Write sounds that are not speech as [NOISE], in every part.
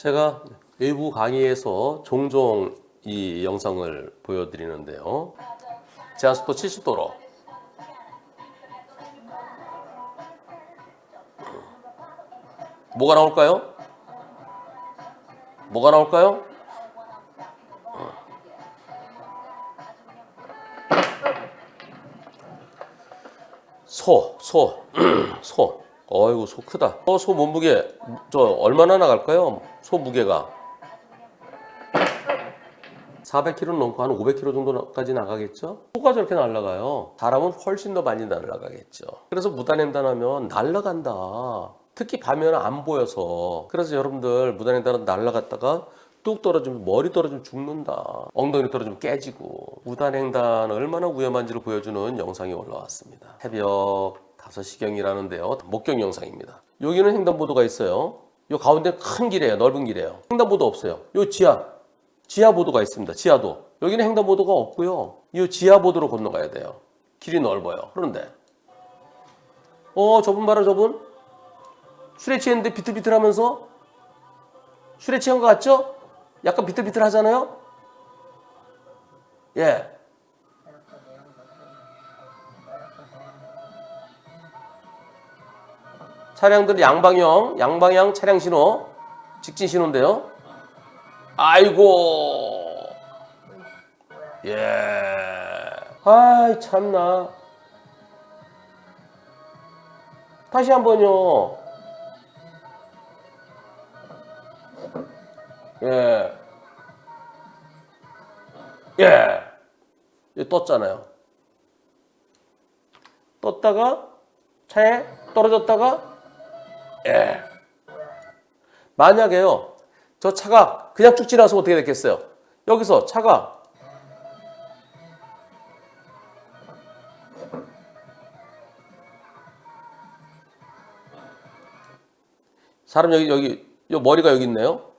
제가 외부 강의에서 종종 이 영상을 보여드리는데요. 제한속도 70도로 뭐가 나올까요? 뭐가 나올까요? 소, 소, [CLEARS THROAT] 소. 어이구, 소 크다. 어, 소 몸무게, 저, 얼마나 나갈까요? 소 무게가. 400kg 넘고 한 500kg 정도까지 나가겠죠? 소가 저렇게 날아가요. 사람은 훨씬 더 많이 날아가겠죠. 그래서 무단횡단 하면 날아간다. 특히 밤에는 안 보여서. 그래서 여러분들 무단횡단은 날아갔다가 뚝 떨어지면 머리 떨어지면 죽는다. 엉덩이 떨어지면 깨지고. 무단횡단 얼마나 위험한지를 보여주는 영상이 올라왔습니다. 새벽 5시경이라는데요. 목격 영상입니다. 여기는 횡단보도가 있어요. 요 가운데 큰 길이에요. 넓은 길이에요. 횡단보도 없어요. 요 지하. 지하보도가 있습니다. 지하도. 여기는 횡단보도가 없고요. 이 지하보도로 건너가야 돼요. 길이 넓어요. 그런데 어 저분 봐라 저분 술에 취했는데 비틀비틀하면서 술에 취한 것 같죠? 약간 비틀비틀 하잖아요? 예. 차량들 양방향, 양방향 차량 신호, 직진 신호인데요. 아이고. 예. 아이, 참나. 다시 한 번요. 예. 예. 여기 떴잖아요. 떴다가 차에 떨어졌다가 예. 만약에요. 저 차가 그냥 쭉 지나서 어떻게 됐겠어요? 여기서 차가 사람 여기 여기 요 머리가 여기 있네요.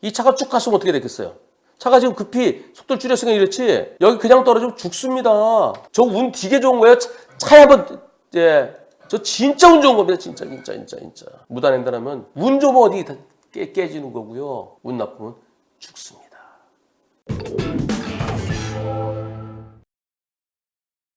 이 차가 쭉 갔으면 어떻게 됐겠어요? 차가 지금 급히 속도를 줄였으니까 이렇지 여기 그냥 떨어지면 죽습니다. 저 운 되게 좋은 거예요. 차, 차에 한번 예. 저 진짜 운 좋은 겁니다. 진짜 진짜 진짜 진짜. 무단횡단하면 운 좋으면 어디 다 깨, 깨지는 거고요. 운 나쁘면 죽습니다.